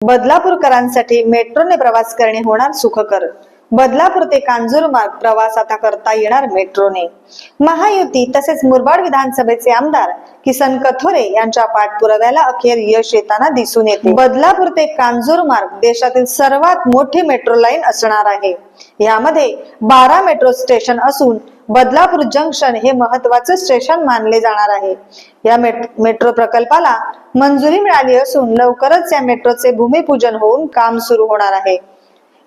बदलापूरकरांसाठी मेट्रोने प्रवास करणे होणार सुखकर बदलापूर ते कांजूरमार्ग प्रवास आता करता येणार मेट्रोने. महायुती तसेच मुरबाड विधानसभेचे आमदार किसन कथोरे यांच्या पाठपुराव्याला अखेर यश येताना दिसून येते. बदलापूर ते कांजूर मार्ग देशातील सर्वात मोठी मेट्रो लाईन असणार आहे. यामध्ये बारा मेट्रो स्टेशन असून बदलापूर जंक्शन हे महत्त्वाचे स्टेशन मानले जाणार आहे. या मेट्रो प्रकल्पाला मंजुरी मिळाली असून लवकरच या मेट्रोचे भूमिपूजन होऊन काम सुरू होणार आहे.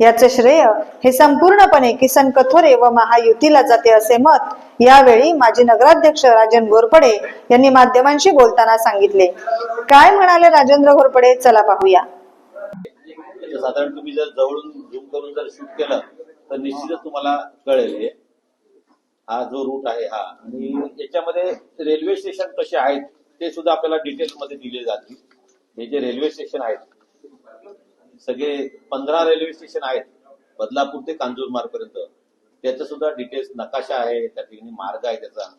याचे श्रेय हे संपूर्णपणे किसन कथोरे व महायुतीला जाते असे मत यावेळी माजी नगराध्यक्ष राजन घोरपडे यांनी माध्यमांशी बोलताना सांगितले. काय म्हणाले राजेंद्र घोरपडे? चला पाहूया. म्हणजे साधारण तुम्ही जर जवळून झूम करून जर शूट केलं तर निश्चितच तुम्हाला कळेल हे. हा जो रूट आहे हा. आणि याच्यामध्ये रेल्वे स्टेशन कसे आहेत ते सुद्धा आपल्याला डिटेल्समध्ये दिले जातील. हे जे रेल्वे स्टेशन आहेत सगळे पंधरा रेल्वे स्टेशन आहेत. बदलापूर ते कांजूरमार्ग पर्यंत त्याचं सुद्धा डिटेल्स नकाशा आहे. त्या ठिकाणी मार्ग आहे त्याचा.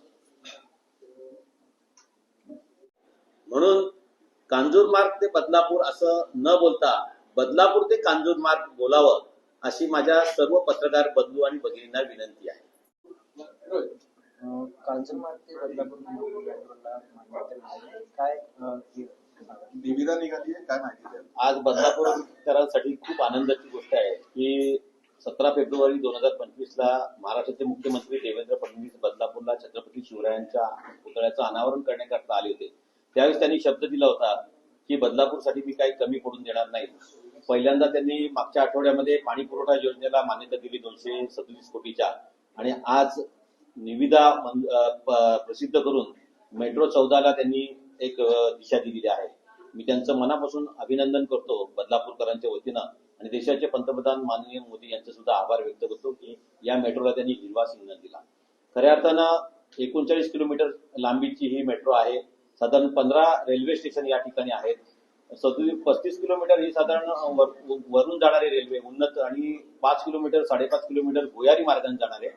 म्हणून कांजूरमार्ग ते बदलापूर असं न बोलता बदलापूर ते कांजूरमार्ग बोलावं अशी माझ्या सर्व पत्रकार बंधू आणि भगिनींना विनंती आहे. कांजूरमार्ग ते बदलापूर काय निविदा निघाली आहे काय माहिती? द्याल आज बदलापूरकरांसाठी खूप आनंदाची गोष्ट आहे की सतरा फेब्रुवारी दोन हजार पंचवीस ला महाराष्ट्राचे मुख्यमंत्री देवेंद्र फडणवीस बदलापूरला छत्रपती शिवरायांच्या पुतळ्याचं अनावरण करण्याकरता आले होते. त्यावेळेस त्यांनी शब्द दिला होता की बदलापूरसाठी मी काही कमी पडून देणार नाही. पहिल्यांदा त्यांनी मागच्या आठवड्यामध्ये पाणी पुरवठा योजनेला मान्यता दिली दोनशे सदतीस कोटीच्या आणि आज निविदा प्रसिद्ध करून मेट्रो चौदाला त्यांनी एक दिशा दिलेली आहे. मी त्यांचं मनापासून अभिनंदन करतो बदलापूरकरांच्या वतीनं आणि देशाचे पंतप्रधान माननीय मोदी यांचे सुद्धा आभार व्यक्त करतो की या मेट्रोला त्यांनी हिरवा सिग्नल दिला. खऱ्या अर्थानं एकोणचाळीस किलोमीटर लांबीची ही मेट्रो आहे. साधारण पंधरा रेल्वे स्टेशन या ठिकाणी आहेत. सदतीस पस्तीस किलोमीटर ही साधारण वरून जाणारी रेल्वे उन्नत आणि पाच किलोमीटर साडेपाच किलोमीटर भुयारी मार्गाने जाणारे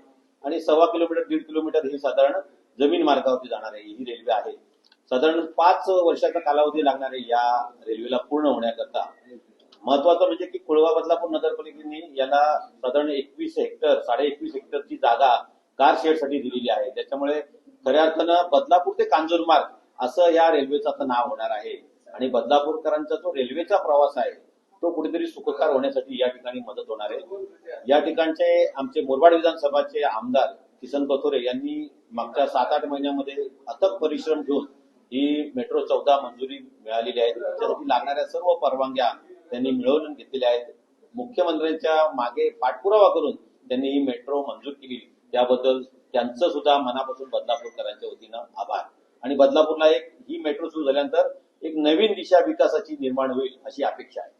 आणि सव्वा किलोमीटर दीड किलोमीटर ही साधारण जमीन मार्गावरती जाणारे ही रेल्वे आहे. साधारण पाच वर्षाचा कालावधी लागणार आहे या रेल्वेला पूर्ण होण्याकरता महत्वाचं म्हणजे की कुळवा बदलापूर नगरपालिकेने याला साधारण एकवीस हेक्टर साडे एकवीस हेक्टरची जागा कार शेडसाठी दिलेली आहे. त्याच्यामुळे खऱ्या अर्थानं बदलापूर ते कांजूरमार्ग असं या रेल्वेचं आता नाव होणार आहे. आणि बदलापूरकरांचा जो रेल्वेचा प्रवास आहे तो कुठेतरी सुखकार होण्यासाठी या ठिकाणी मदत होणार आहे. या ठिकाणचे आमचे मुरबाड विधानसभाचे आमदार किसन कथोरे यांनी मागच्या सात आठ महिन्यामध्ये अथक परिश्रम घेऊन ही मेट्रो चौदा मंजुरी मिळालेली आहे त्याच्यासाठी लागणाऱ्या सर्व परवानग्या त्यांनी मिळवून घेतलेल्या आहेत. मुख्यमंत्र्यांच्या मागे पाठपुरावा करून त्यांनी ही मेट्रो मंजूर केली. त्याबद्दल त्यांचं सुद्धा मनापासून बदलापूरकरांच्या वतीनं आभार. आणि बदलापूरला एक ही मेट्रो सुरू झाल्यानंतर एक नवीन दिशा विकासाची निर्माण होईल अशी अपेक्षा आहे.